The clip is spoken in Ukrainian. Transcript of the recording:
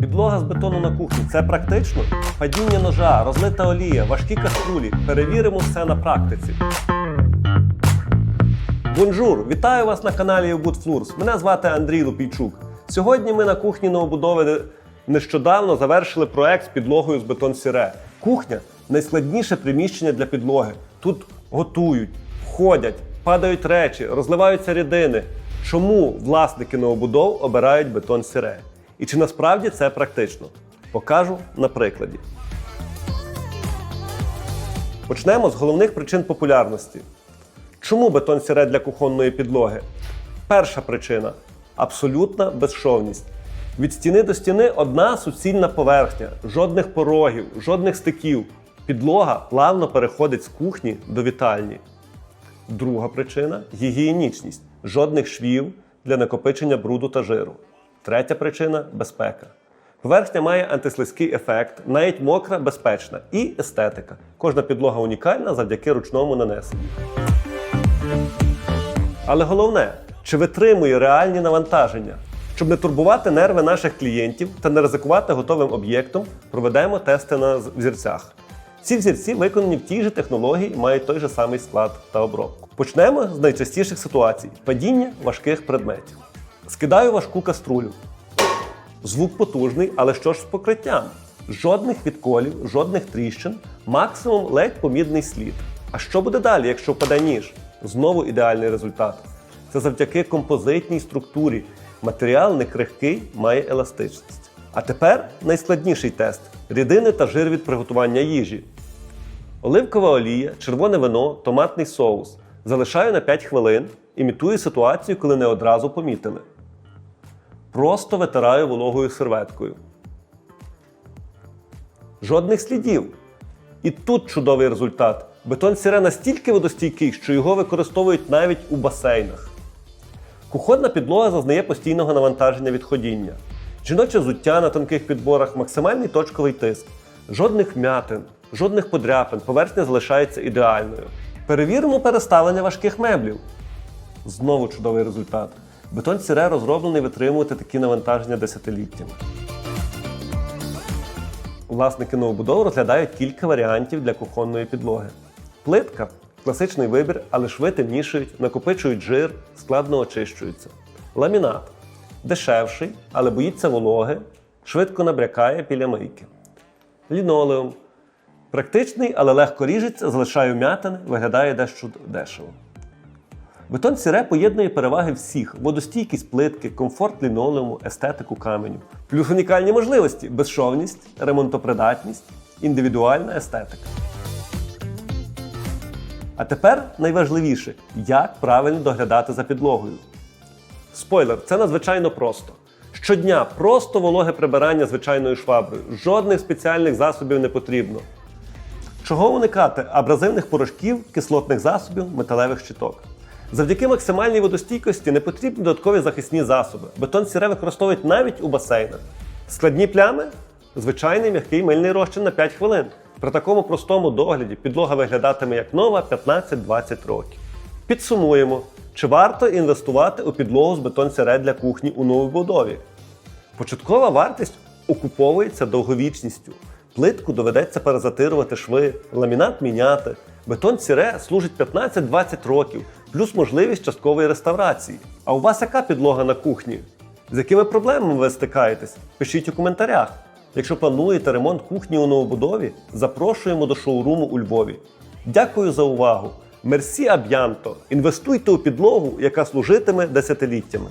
Підлога з бетону на кухні це практично? Падіння ножа, розлита олія, важкі каструлі. Перевіримо все на практиці. Бонжур! Вітаю вас на каналі Good Floors. Мене звати Андрій Лупійчук. Сьогодні ми на кухні новобудови нещодавно завершили проект з підлогою з бетон сіре. Кухня найскладніше приміщення для підлоги. Тут готують, входять, падають речі, розливаються рідини. Чому власники новобудов обирають бетон сіре? І чи насправді це практично? Покажу на прикладі. Почнемо з головних причин популярності. Чому бетон сіре для кухонної підлоги? Перша причина абсолютна безшовність. Від стіни до стіни одна суцільна поверхня, жодних порогів, жодних стиків. Підлога плавно переходить з кухні до вітальні. Друга причина гігієнічність. Жодних швів для накопичення бруду та жиру. Третя причина безпека. Поверхня має антислизький ефект, навіть мокра, безпечна і естетика. Кожна підлога унікальна завдяки ручному нанесенню. Але головне, чи витримує реальні навантаження? Щоб не турбувати нерви наших клієнтів та не ризикувати готовим об'єктом, проведемо тести на взірцях. Ці взірці виконані в тій же технології мають той же самий склад та обробку. Почнемо з найчастіших ситуацій: падіння важких предметів. Скидаю важку каструлю. Звук потужний, але що ж з покриттям? Жодних відколів, жодних тріщин, максимум ледь помідний слід. А що буде далі, якщо впаде ніж? Знову ідеальний результат. Це завдяки композитній структурі. Матеріал не крихкий, має еластичність. А тепер найскладніший тест: рідини та жир від приготування їжі. Оливкова олія, червоне вино, томатний соус. Залишаю на 5 хвилин, імітую ситуацію, коли не одразу помітили. Просто витираю вологою серветкою. Жодних слідів. І тут чудовий результат. Бетон сіре настільки водостійкий, що його використовують навіть у басейнах. Кухонна підлога зазнає постійного навантаження від ходіння. Жіноче взуття на тонких підборах, максимальний точковий тиск, жодних вмятин, жодних подряпин, поверхня залишається ідеальною. Перевіримо переставлення важких меблів. Знову чудовий результат. Бетон сіре розроблений витримувати такі навантаження десятиліттями. Власники новобудов розглядають кілька варіантів для кухонної підлоги. Плитка класичний вибір, але шви темнішують, накопичують жир, складно очищуються. Ламінат дешевший, але боїться вологи, швидко набрякає біля мийки. Лінолеум практичний, але легко ріжеться, залишає вмятини, виглядає дещо дешево. Бетон сіре поєднує переваги всіх: водостійкість плитки, комфорт лінолеуму, естетику каменю. Плюс унікальні можливості: безшовність, ремонтопридатність, індивідуальна естетика. А тепер найважливіше, як правильно доглядати за підлогою. Спойлер, це надзвичайно просто. Щодня просто вологе прибирання звичайною шваброю. Жодних спеціальних засобів не потрібно. Чого уникати абразивних порошків, кислотних засобів, металевих щиток? Завдяки максимальній водостійкості не потрібні додаткові захисні засоби. Бетон сіре використовують навіть у басейнах. Складні плями звичайний м'який мильний розчин на 5 хвилин. При такому простому догляді підлога виглядатиме як нова 15-20 років. Підсумуємо, чи варто інвестувати у підлогу з бетон сіре для кухні у новобудові? Початкова вартість окуповується довговічністю. Плитку доведеться перезатирувати шви, ламінат міняти. Бетон сіре служить 15-20 років, плюс можливість часткової реставрації. А у вас яка підлога на кухні? З якими проблемами ви стикаєтесь? Пишіть у коментарях. Якщо плануєте ремонт кухні у новобудові, запрошуємо до шоуруму у Львові. Дякую за увагу! Мерсі аб'янто! Інвестуйте у підлогу, яка служитиме десятиліттями.